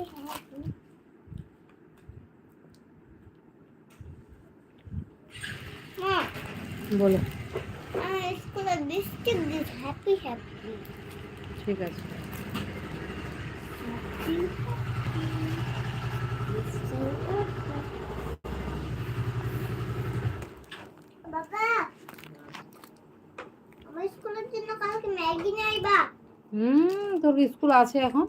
happy happy মা বলো। স্কুলে বিস্কিট দিস হ্যাপি হ্যাপি ঠিক আছে। বাবা আমার স্কুলের জন্য কালকে ম্যাগি নিয়ে আইবা। হুম তোর স্কুল আছে এখন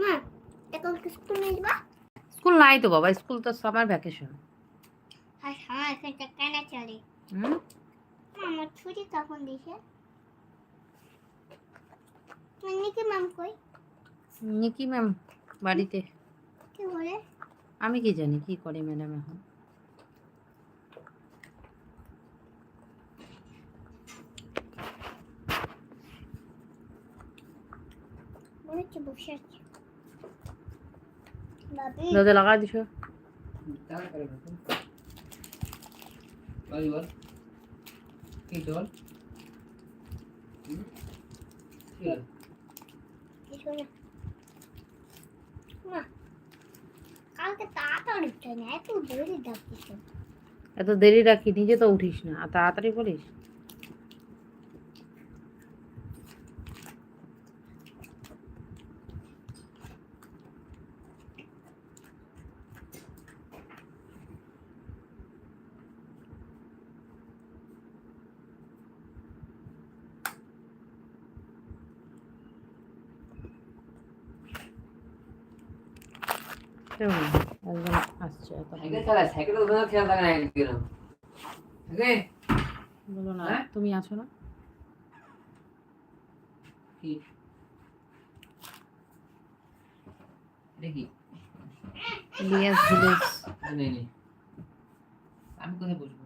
মা এখন স্কুল নিয়ে যাবা স্কুল নাই তো বাবা স্কুল তো সামার ভ্যাকেশন আর আমার এখানটা কেন চলে? হুম? আমার ছুটি তখন দিছে। নিকি ম্যাম কই? নিকি ম্যাম বাড়িতে। কি বলে? আমি কি জানি কি করে ম্যাডাম এখন। বসে আছে। দাদা দিছো এত দেরি ডাকতেছে এত দেরি রাখি নিজে তো উঠিস না। আর তাড়াতাড়ি বলিস কেমন একজন আসছে এত সাইকেল চালায় সাইকেল তো তোমার খেয়াল থাকে না কেন ওকে? বলো না হ্যাঁ? তুমি আছো না? দেখি ইলিয়াস ভিলেজ নেই নেই। আমি কোথায় বসবো?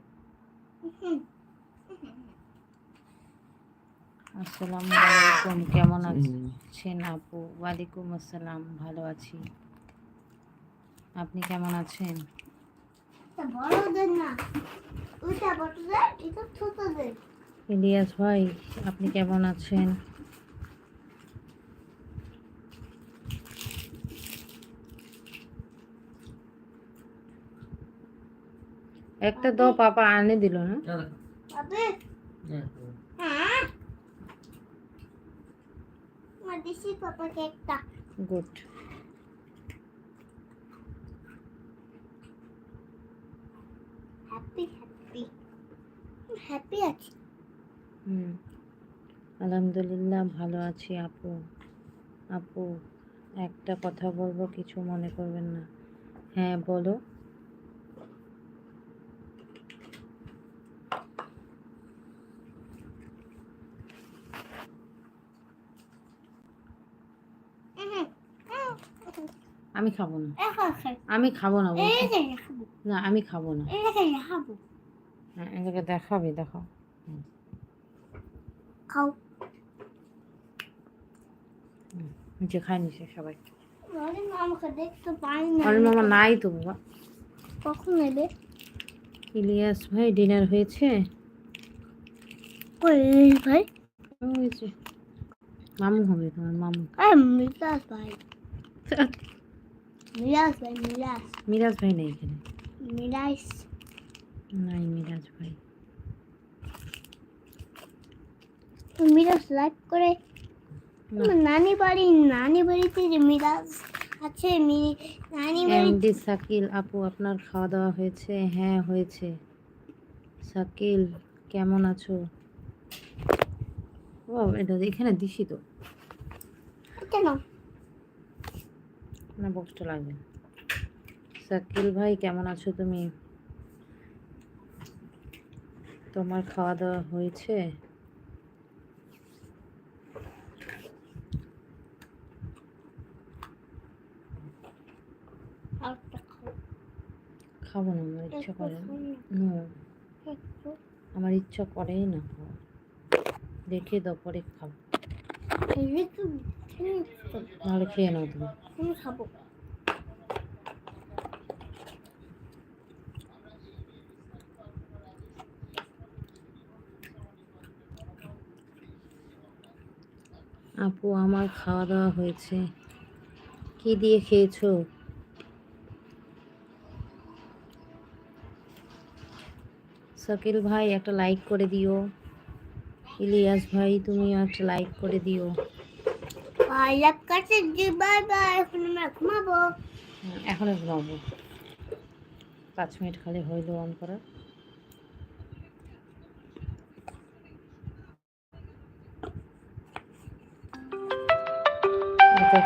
আসসালামু আলাইকুম কেমন আছেন আপু? ওয়ালাইকুম আসসালাম ভালো আছি। আপনি কেমন আছেন? বড়দের না। ওইটা বড়দের এটা ছোটদের ইলিয়াস ভাই আপনি কেমন আছেন? একটা তো পাপা আনে দিল না? হ্যাঁ পাপাকে একটা। গুড হ্যাপি হ্যাপি হ্যাপি আছি। হুম। আলহামদুলিল্লাহ ভালো আছি আপু। আপু একটা কথা বলব কিছু মনে করবেন না। হ্যাঁ বলো। আমি খাব না। আমি খাব না না আমি খাব না। এটাকে দেখাবি দেখাও খাও। নিচে খাই নিছে সবাই। মামাকে দেখতে পাই না মামা নাই তো বাবা। কখন এলে? ইলিয়াস ভাই ডিনার হয়েছে? ভাই? হয়েছে মামু হবে তোমার মামু। মিরাজ ভাই। মিরাজ ভাই মিরাজ। মিরাজ ভাই নেই এখানে। মিরাজ। নাই মিরাজ ভাই মিরাজ লাইক করে নানি বাড়ি নানি বাড়িতে মিরাজ আছে নানি বাড়ি শাকিল আপু আপনার খাওয়া দাওয়া হয়েছে? হ্যাঁ হয়েছে। শাকিল কেমন আছো? ও এটা এখানে দিছি তো। কেন না বক্সটা লাগবে। না। শাকিল ভাই কেমন আছো তুমি? তোমার খাওয়া দাওয়া হয়েছে খাব। না আমার ইচ্ছা করে না। আমার ইচ্ছা করেই না খাওয়া রেখে দাও পরে খাব নাহলে খেয়ে নাও তুমি। খাব। আপু আমার খাওয়া দাওয়া হয়েছে। কি দিয়ে খেয়েছো? শাকিল ভাই একটা লাইক করে দিও। ইলিয়াস ভাই তুমিও একটা লাইক করে দিও। এখন ঘুমাবো। পাঁচ মিনিট খালি হইল অন করা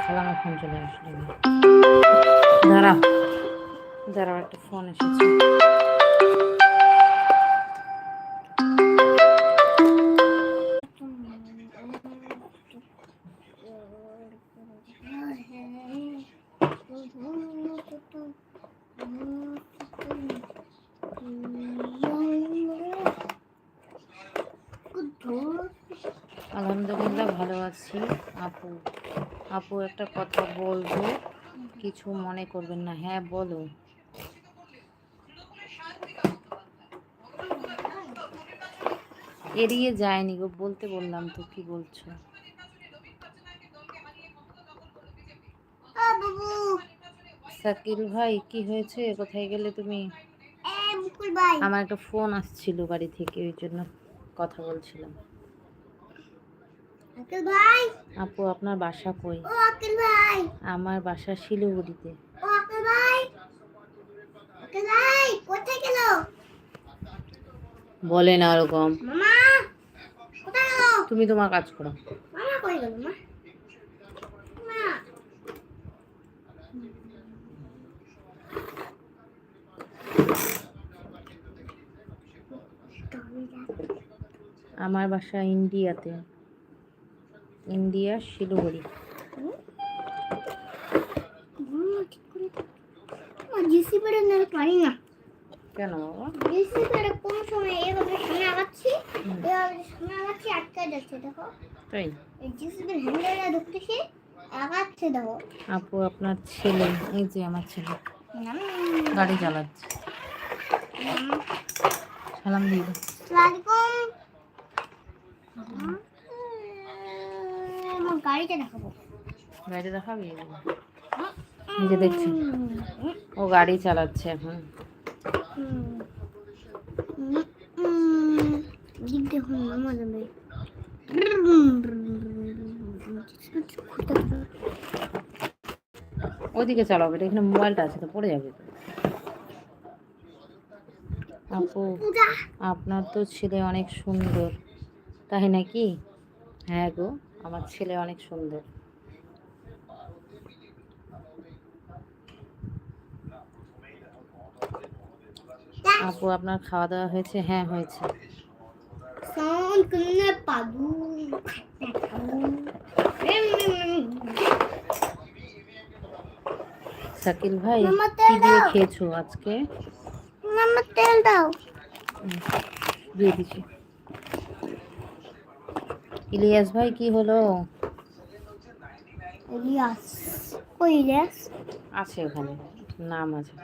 তো খালাম ফোন চলে আসলে দাঁড়াও। দাঁড়াও একটা ফোন এসেছে। কিছু মনে করবেন না হ্যাঁ বলো। এড়িয়ে যায়নি গো বলতে বললাম তো কি বলছো? বাবু। শাকিল ভাই কি হয়েছে? কোথায় গেলে তুমি? আমার একটা ফোন আসছিল বাড়ি থেকে ওই জন্য কথা বলছিলাম। ভাই। আপু আপনার বাসা কই? আকিল ভাই। আমার বাসা শিলিগুড়িতে। ও আকিল ভাই। আকিল ভাই কোথায় গেল? বলে না ওরকম। মামা কোথায় গেল? তুমি তোমার কাজ করো। মামা কই গেল মা মা আমার বাসা ইন্ডিয়াতে। ইন্ডিয়া শিলিগুড়ি। জিসি পেড়ে না পারি না। কেন? জিসি পেড়ে কোন সময় এভাবে সামনে আগাচ্ছি। এভাবে সামনে আগাচ্ছি আটকে যাচ্ছে দেখো। তাই? এই জিসি পেড়ে হ্যান্ডেলটা ঢুকতেছে আগাচ্ছে দেখো। আপু আপনার ছেলে এই যে আমার ছেলে গাড়ি চালাচ্ছে। সালাম দিয়ে দাও। আমার গাড়িটা দেখাবো। গাড়ি দেখাবি? যে দেখছি। ও গাড়ি চালাচ্ছে এখন। দিক দেখুন মামা চালাবে এখানে মোবাইলটা আছে তো, পড়ে যাবে। তো আপু, আপনার তো ছেলে অনেক সুন্দর। তাই নাকি? হ্যাঁ গো, আমার ছেলে অনেক সুন্দর। আপু আপনার খাওয়া দাওয়া হয়েছে? হ্যাঁ হয়েছে। শাকিল ভাই কি দিয়ে খেয়েছো আজকে? মামা তেল দাও। দিয়ে দিচ্ছি। ইলিয়াস ভাই কি হলো? ইলিয়াস। কই ইলিয়াস? আছে ওখানে নাম আছে।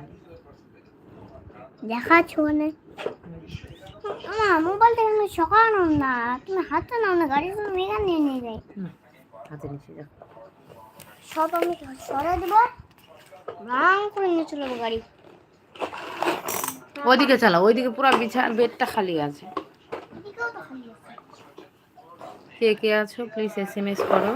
দেখাচ্ছ মানে আমার মোবাইলটা এখানে সকানো না তুমি হাতে নাও না গাড়ি করে মেগা নিয়ে নিয়ে যাই। হাতে নিচে যাও। সব আমি সরে দেবো। রাং করে নিয়ে চলে গাড়ি। ওইদিকে চালাও ওইদিকে পুরো বিছা বেডটা খালি আছে। কে কে আছো প্লিজ এস এম এস করো।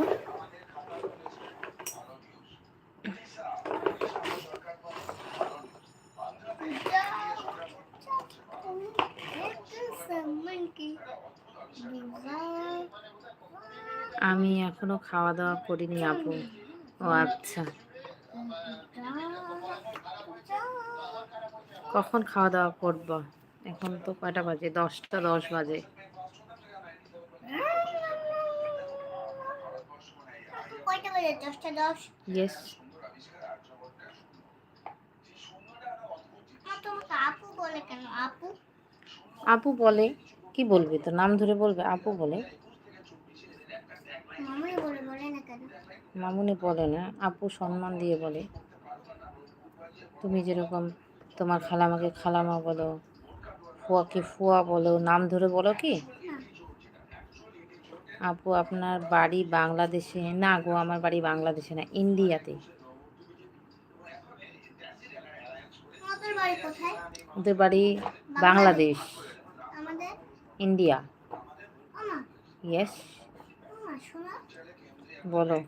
আমি এখনও খাওয়া দাওয়া করিনি আপু। ও আচ্ছা। কখন খাওয়া দাওয়া করব? এখন তো কয়টা বাজে? দশটা দশ বাজে। ইয়েস আপু? আপু বলে। কি বলবে তো নাম ধরে বলবে আপু বলে। মামুনি বলে না আপু সম্মান দিয়ে বলে। তুমি যেরকম তোমার খালামাকে খালামা বলো ফুয়াকে ফুয়া বলো নাম ধরে বলো কি? আপু আপনার বাড়ি বাংলাদেশে? না গো আমার বাড়ি বাংলাদেশে না ইন্ডিয়াতে। ওদের বাড়ি বাংলাদেশ। ইন্ডিয়া। ইয়েস বলো।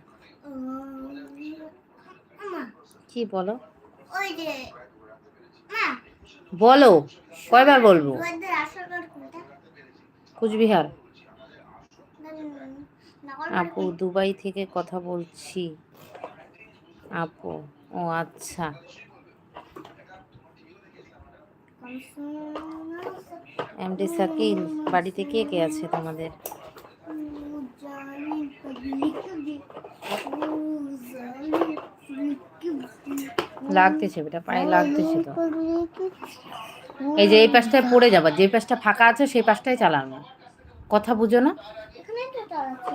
কি বলো? বলো কয়বার বলব? কুচবিহার। আপু দুবাই থেকে কথা বলছি। আপু ও আচ্ছা। এমডি সাকিল, বাড়িতে কে কে আছে তোমাদের? লাগতেছে বেটা, পায়ে লাগতেছে তো। এই যে এই পাশটায় পড়ে যাবা, যে পাশটা ফাঁকা আছে সেই পাশটাই চালানো। কথা বুঝো না? তো চালাচ্ছি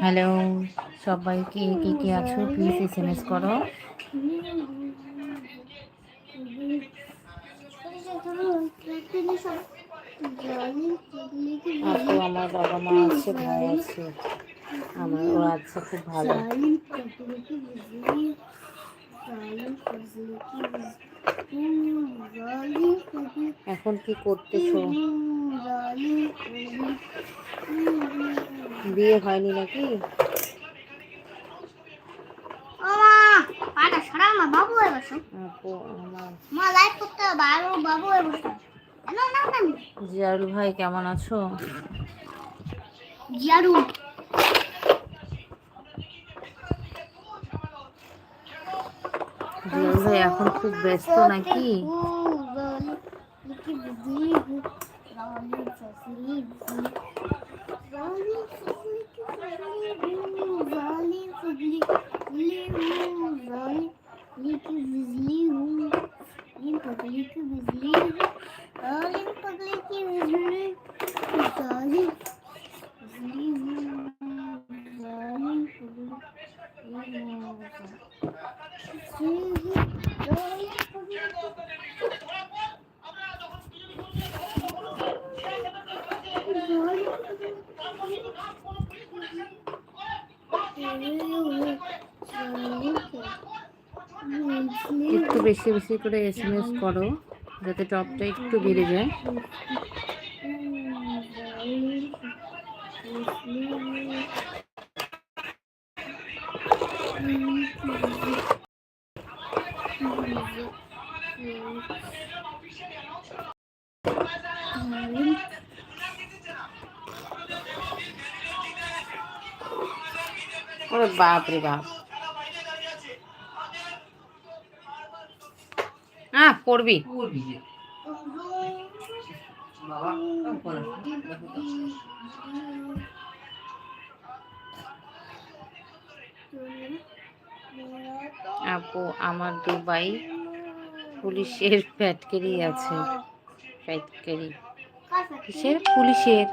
হ্যালো সবাই কি কি কি আছো? প্লিজ এস এম এস করো। আপু আমার বাবা মা আছে ভাই আছে আমার ও আছে খুব ভালো। এখন কি করতেছো? বিয়ে হয়নি নাকি? বাবু জিয়ারুল ভাই কেমন আছো? জিয়ারু জিয়ারুল। ভাই এখন খুব ব্যস্ত নাকি? একটু বেশি বেশি করে এস এম এস করো যাতে টপটা একটু বেড়ে যায়। ওরে বাপ রে বাপ। আহ পড়বি। আপু আমার দুবাই পুলিশের ফ্যাটকেরি আছে। ফ্যাটকেরি। পুলিশের।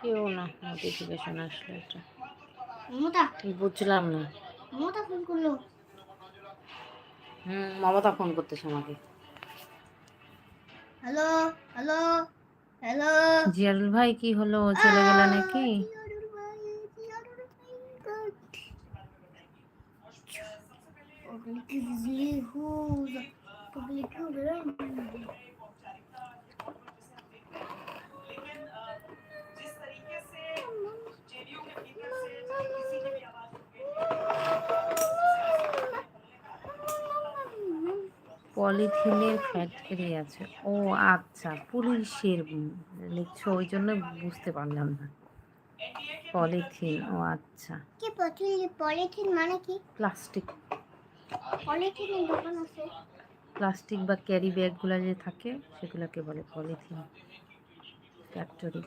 কেউ না নোটিফিকেশন আসলো এটা মমতা? বুঝলাম না। মমতা ফোন করল। হুম মমতা ফোন করতেছে আমাকে। Hello hello hello. জিয়ারুল ভাই কি হলো? চলে গেল নাকি? Public. পলিথিনের ফ্যাক্টরি আছে। ও আচ্ছা পুলিশের লিখছো ওই জন্য বুঝতে পারলাম না। পলিথিন ও আচ্ছা। কি পলিথিন পলিথিন মানে কি? প্লাস্টিক। পলিথিনের দোকান আছে। প্লাস্টিক বা ক্যারি ব্যাগগুলো যে থাকে সেগুলোকে বলে পলিথিন ফ্যাক্টরি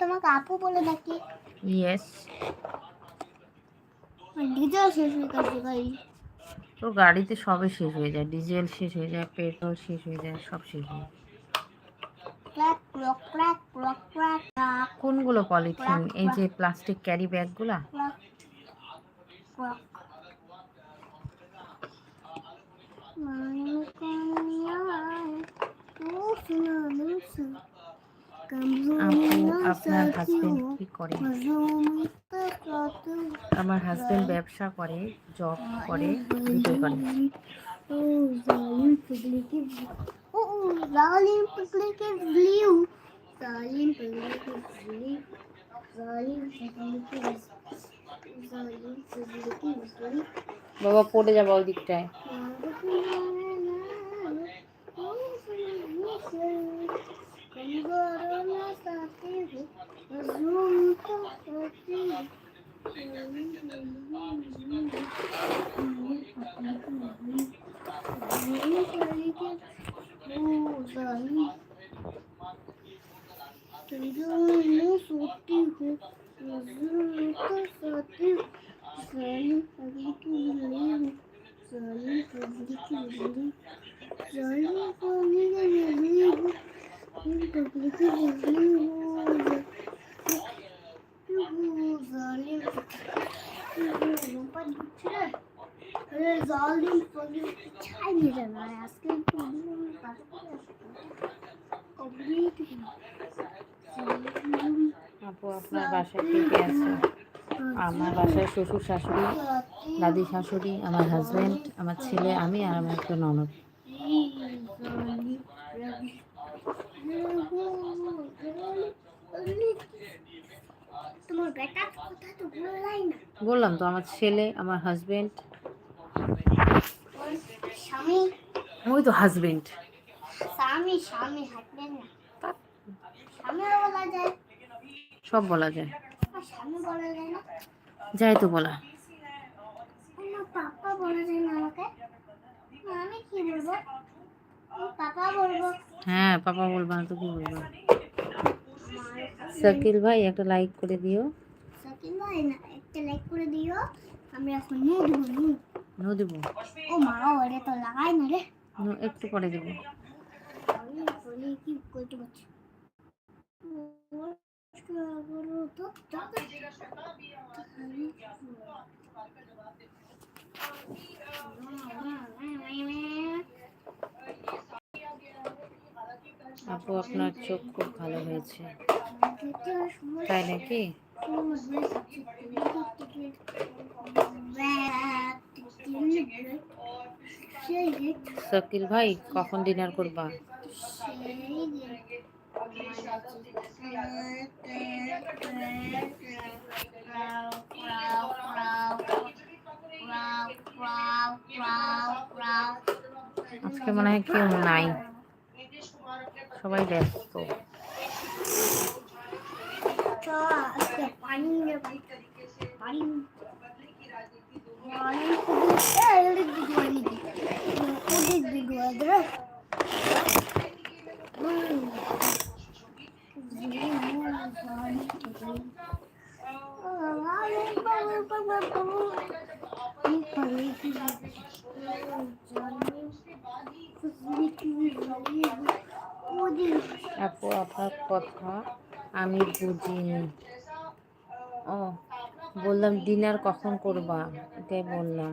তোমাকে আপু বলে ডাকি। ইয়েস ডিজেল শেষ হয়ে গেছে গাড়ি তো গাড়িতে সবে শেষ হয়ে যায়। ডিজেল শেষ হয়ে যায় পেট্রোল শেষ হয়ে যায় সব শেষ হয়ে যায়। কোনগুলো পলিথিন? এই যে প্লাস্টিক ক্যারি ব্যাগগুলা? মানে আমার হাজবেন্ড ব্যবসা করে জব করে। বাবা পড়ে যাব ওই দিকটায়। Gorona satiri, zunta satiri. Gorona satiri, zunta satiri. Zalim hazreti Müreyim, zalim hazreti Müreyim, zalim hazreti Müreyim. আপু, আপনার বাসায় আছে? আমার বাসায় শ্বশুর শাশুড়ি, দাদি শাশুড়ি, আমার হাজব্যান্ড আমার ছেলে, আমি আর আমার একটা ননদ। বললাম তো আমার ছেলে আমার হাজবেন্ড ওই তো হাজবেন্ড সব বলা যায়। যাই তো বলা। পাপা বলা যায় না আমাকে? আমি কি বলব? পাপা বলব। হ্যাঁ পাপা বলবা তো কি বলব? শাকিল ভাই একটা লাইক করে দিও। সাকিন ভাই না একটা লাইক করে দিও। আমি এখন নু দেবো নু দেবো? ও মা ওরে তো লাগাই না রে। নো একটু পরে দেবো। বলি কি করতে পারছি তো আপু, আপনার চোখ খুব ভালো হয়েছে। তাই নাকি? শাকিল ভাই, কখন ডিনার করবা? আজকে মনে হয় কেউ নাই। সবাই ব্যস্ত। পানি পানি আপু আপনার কথা আমি বুঝিনি। ও বললাম ডিনার কখন করবা? এটাই বললাম।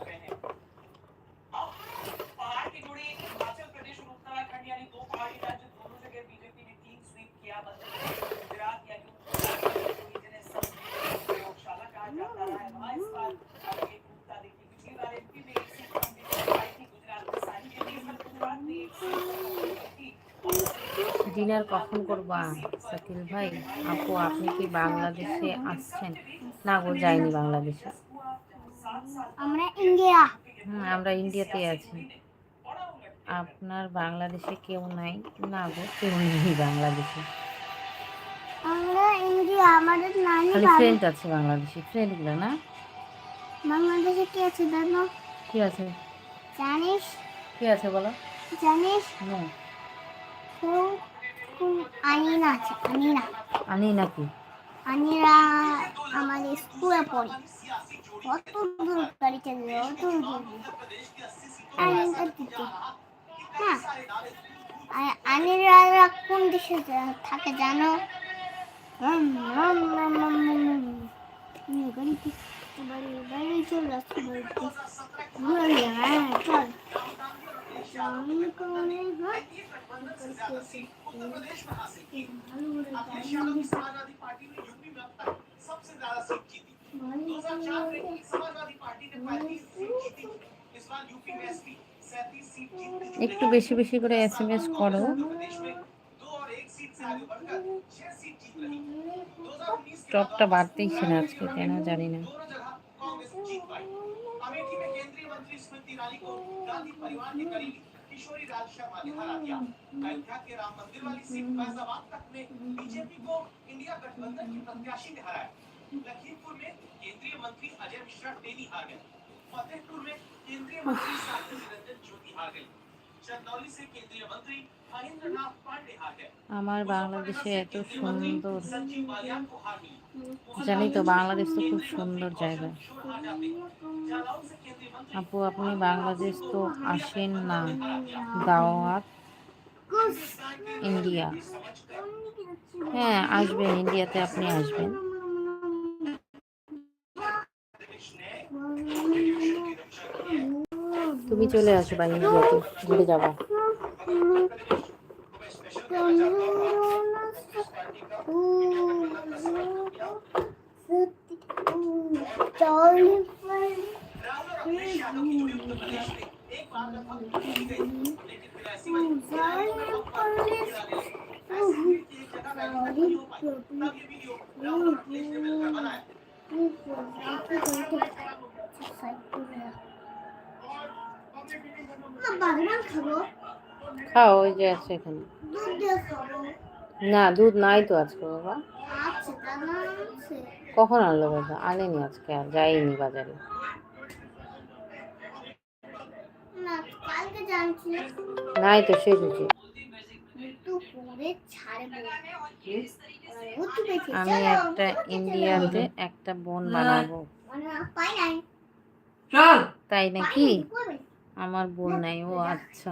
ডিনার কখন করবা? শাকিল ভাই আপু আপনি কি বাংলাদেশে আসছেন? না গো যাইনি বাংলাদেশে। আমরা ইন্ডিয়া। হুম আমরা ইন্ডিয়াতে আছি। আপনার বাংলাদেশে কেউ নাই? না গো কেউ নেই বাংলাদেশে। আমরা ইন্ডিয়া আমাদের নানি ফ্রেন্ড আছে বাংলাদেশে ফ্রেন্ডগুলো না? বাংলাদেশে কি আছে জানো? কি আছে? জানিস? কি আছে বলো? জানিস? নো। কোন আনিনা আছে আনিনা আনি নাকি? আনিরা আমাদের স্কুলে পড়ে। কত দূর গাড়ি চালিয়ে অত দূর আনিনা দিতে। হ্যাঁ। আনিরা কোন দেশে থাকে জানো? গাড়িতে বাড়ি বাড়ি চল আসতে বাড়িতে। ঘুরে হ্যাঁ চল। उत्तर प्रदेश में हासिल की अखिलेश यादव की समाजवादी पार्टी ने यूपी में अब तक सबसे ज्यादा सीट जीती दो हजार चार में समाजवादी पार्टी ने पैंतीस सीट जीती इस बार यूपी में एसपी सैंतीस सीट जीती एक तो বেশি বেশি করে এসএমএস করো স্টকটা বাড়তেই ছিল আজকে কেন জানি না अमेठी में केंद्रीय मंत्री स्मृति ईरानी को गांधी परिवार ने करी किशोरी लाल शर्मा ने हरा दिया। अयोध्या के राम मंदिर वाली सीट फैजाबाद तक में बीजेपी को इंडिया गठबंधन की प्रत्याशी ने हराया। लखीमपुर में केंद्रीय मंत्री अजय मिश्रा बेनी हार गए। फतेहपुर में केंद्रीय मंत्री साध्वी निरंजन ज्योति हार गई चंदौली से केंद्रीय मंत्री আমার বাংলাদেশে এত সুন্দর। জানি তো বাংলাদেশ তো খুব সুন্দর জায়গা। আপু, আপনি বাংলাদেশ তো আসেন না। দাওয়াত ইন্ডিয়া। হ্যাঁ আসবেন, ইন্ডিয়াতে আপনি আসবেন। তুমি চলে আসো বা ঘুরে যাব। খাও ওই যে আছে এখানে। না দুধ নাই তো আজকে বাবা। কখন আনলো বাবা? আনেনি আজকে আর যাইনি বাজারে। নাই তো সে বেঁচে আমি একটা ইন্ডিয়াতে একটা বোন বানাবো। মানে পাই নাই। চল! তাই নাকি? আমার বোন নাই ও আচ্ছা।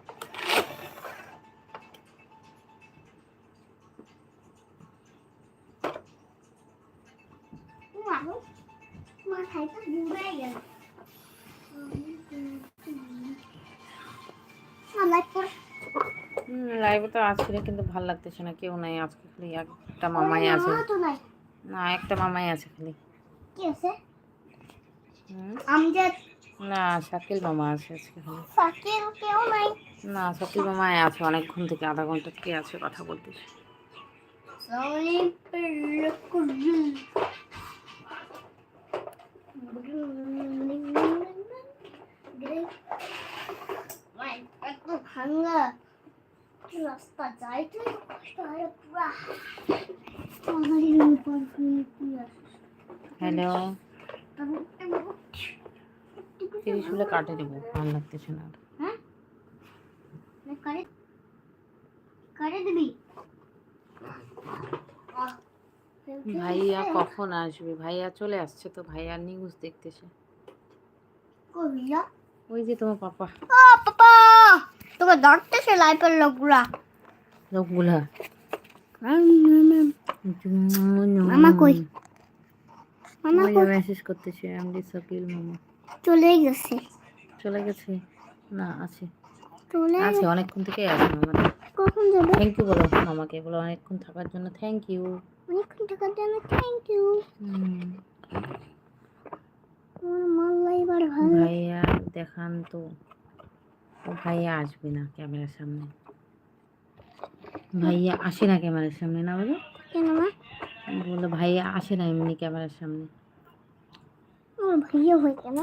গেল লাইভে তো আসলে কিন্তু ভালো লাগতেছে না কেউ নাই আজকে খালি একটা মামাই আছে। না একটা মামাই আছে খালি। কি আছে আমজাদ। না শাকিল মামা আছে আজকে খালি। ফাকির কেউ নাই। না শাকিল মামাই আছে অনেকক্ষণ থেকে আধা ঘণ্টা থেকে আছে কথা বলতেছে। ভাঙা রাস্তা যাই তুই কষ্ট হয় পুরা আমারই উপর হ্যালো তিরিশ হলে কাটে দেবো ভালো লাগতেছে না। হ্যাঁ? করে দিবি? ভাইয়া কখন আসবে? ভাইয়া চলে আসছে তো ভাইয়া নিউজ দেখতেছে ওই যে তোমার পাপা। ও পাপা! তোকে ধরতেছে লাইফের লোকগুলা। লোকগুলা। মামা কই? মামা কই? মেসেজ করতেছে সাকিল মামা। চলে গেছে। চলে গেছে? না আছে। চলে আছে অনেকক্ষণ থেকে আছে মামা। কখন যাবে? থ্যাংক ইউ বলো মামাকে বলো অনেকক্ষণ থাকার জন্য। থ্যাংক ইউ অনেকক্ষণ টাকার জন্য থ্যাংক ইউ আমার মাল্লা এবার ভালো ভাইয়া দেখান তো। ও ভাইয়া আসবে না ক্যামেরার সামনে। ভাইয়া আসে না ক্যামেরার সামনে না বলো? কেন মা? বলল ভাইয়া আসে না এমনি ক্যামেরার সামনে। আমার ভাইয়া হয়ে কেন?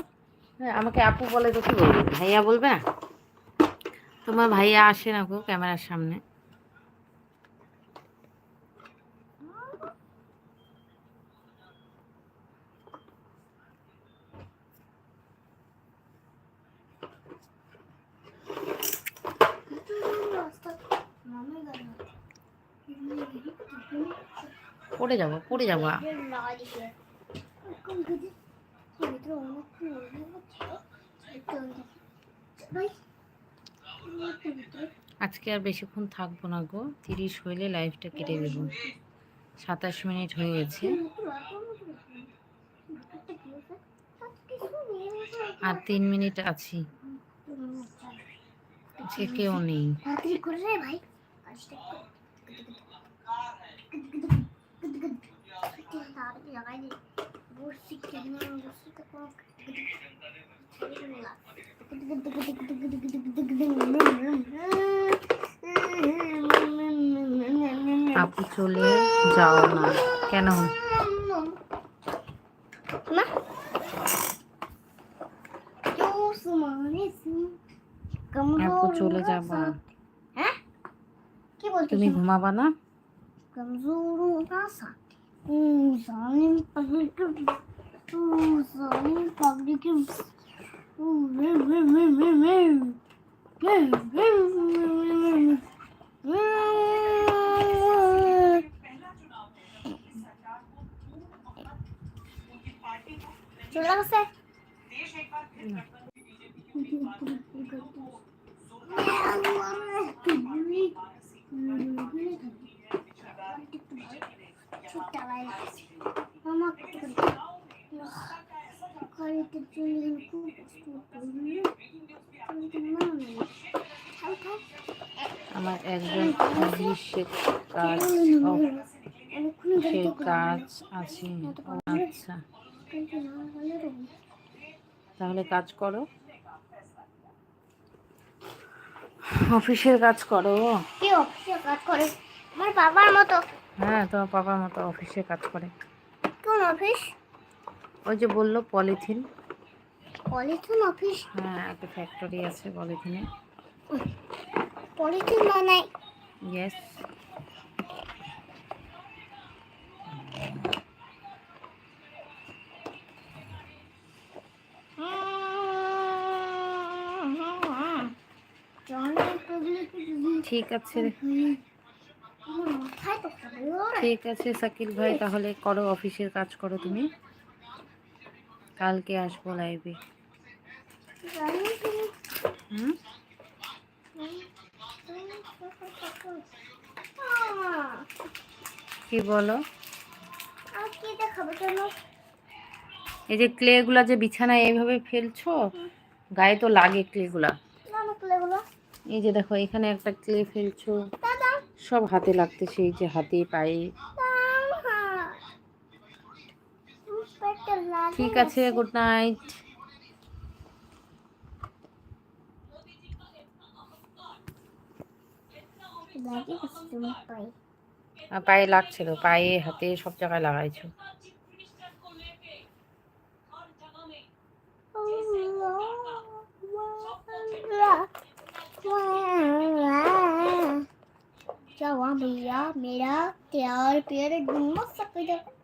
হ্যাঁ আমাকে আপু বলে তো কি বলবে? ভাইয়া বলবে না? তোমার ভাইয়া আসে না গো ক্যামেরার সামনে। পড়ে যাব পড়ে যাব। আজকে আর বেশিক্ষণ থাকব না গো, তিরিশ হইলে লাইফটা কেটে দেব। সাতাশ মিনিট হয়ে গেছে। আর তিন মিনিট আছি। কেউ নেই। लगाइए वो सीख के ना वो सीख আপু চলে যাও না। কেন? আপু চলে যাবা। হ্যাঁ? কি বলছো তুমি ঘুমাবা না? কমজোর কাঁসা uns homens públicos, uns homens públicos, Deixa eu você. Não. আমার একজন কাজ সে কাজ আছে আচ্ছা তাহলে কাজ করো অফিসের কাজ করো কি অফিসের কাজ করে আমার বাবার মতো হ্যাঁ তোমার পাপার মতো অফিসে কাজ করে। কোন অফিস ওই যে বলল পলিথিন পলিথিন অফিস হ্যাঁ একটা ফ্যাক্টরি আছে পলিথিনে পলিথিন বানাই ইয়েস ঠিক আছে। ঠিক আছে শাকিল ভাই তাহলে করো অফিসের কাজ করো তুমি। কালকে আসব লাইভে হুম? কি বলো? এই যে ক্লেগুলা যে বিছানায় এইভাবে ফেলছো গায়ে তো লাগে ক্লেগুলা না না এই যে দেখো এখানে একটা ক্লে ফেলছো। সব হাতে লাগতেছে এই যে হাতে পায়ে। ঠিক আছে গুড নাইট পায়ে লাগছিল পায়ে, হাতে সব জায়গায় লাগাইছো। जवा भैया मेरा तैयार पेड़ घूम सकते